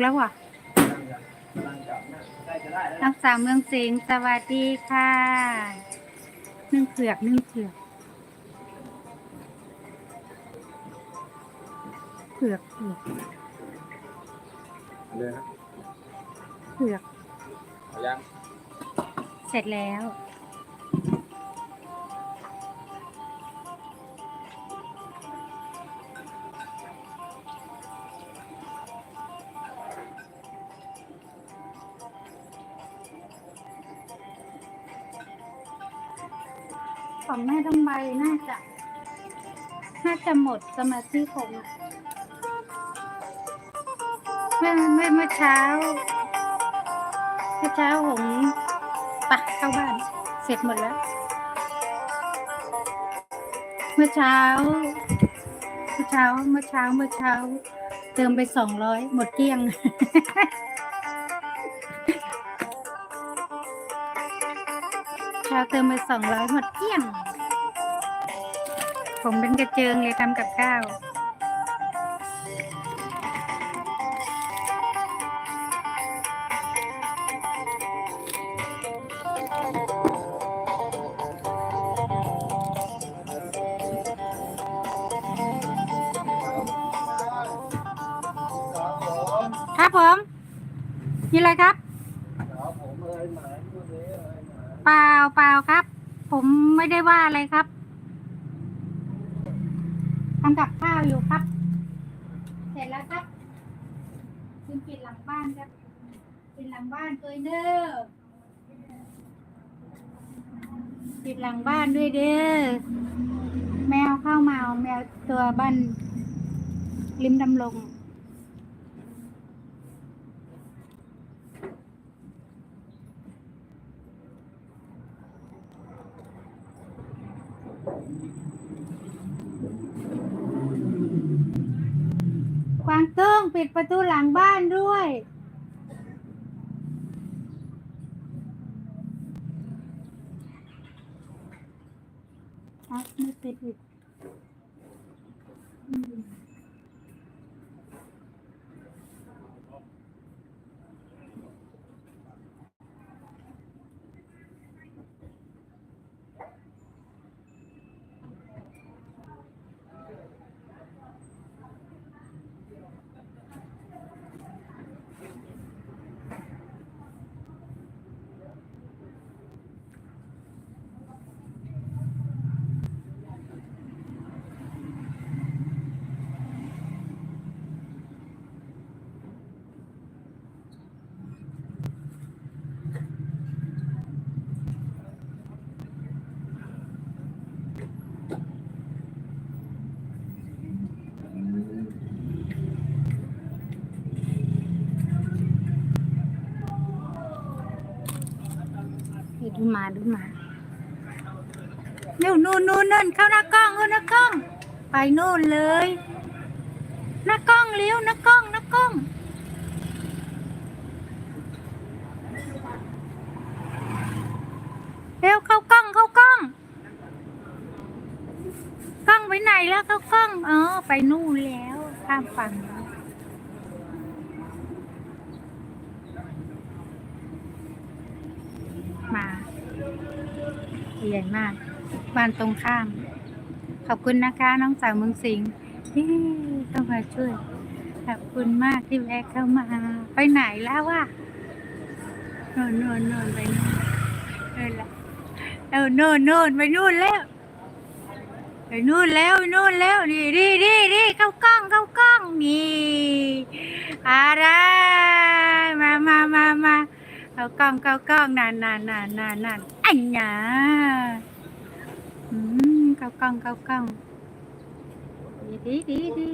แล้วว่ะน้องสาวเมืองสิงห์สวัสดีค่ะนึ่งเผือกนึ่งเผือกเผือกเผือกเลยนะเผือกเอายังเสร็จแล้ว ของแม่ต้องใบน่าจะ น่าจะหมดสมาธิผมเมื่อเมื่อเมื่อเช้า เมื่อเช้าผมปะเข้าบ้าน เสร็จหมดแล้ว เมื่อเช้า เมื่อเช้า เมื่อเช้า เมื่อเช้า เติมไปสองร้อยหมดเกลี้ยง เช้าเติมไปสองร้อยหมดเกลี้ยง ผมเป็นกระเจิงเลยทำกับข้าวครับผมมีอะไรครับเปล่าเปล่าครับ ผมไม่ได้ว่าอะไรครับทำกับข้าวอยู่ครับ เสร็จแล้วครับคุณปิดหลังบ้านครับปิดหลังบ้านตัวเด้อปิดหลังบ้านด้วยเด้อแมวเข้ามาแมวตัวบ้านริมดำลง กวางตุ้งปิดประตูหลังบ้านด้วยอะไม่ปิดอีก ดูมาดูมาเร็วนู่นนู่นนู่นเข้าหน้ากล้องเข้าหน้ากล้อง ไปนู่นเลย หน้ากล้องเลี้ยวหน้ากล้องหน้ากล้องเร็วเข้ากล้องเข้ากล้อง กล้องไปไหนแล้วเข้ากล้องอ๋อไปนู่นแล้วข้ามฝั่งแล้วมา ใหญ่มาก บ้านตรงข้าม ขอบคุณนะคะ น้องสาวเมืองสิงห์ที่เข้ามาช่วย ขอบคุณมากที่แวะเข้ามา ไปไหนแล้ววะโน่นโน่นโน่นไปนู่นเออละเออโน่นโน่นไปนู่นแล้วไปนู่นแล้วนู่นแล้วนี่ดีดีดีเข้ากล้องเข้ากล้องนี่อะไรมามามามาเข้ากล้องเข้ากล้องนานนานนานนานนาน อันยาอืมเข้ากล้องเข้ากล้องดีดีดี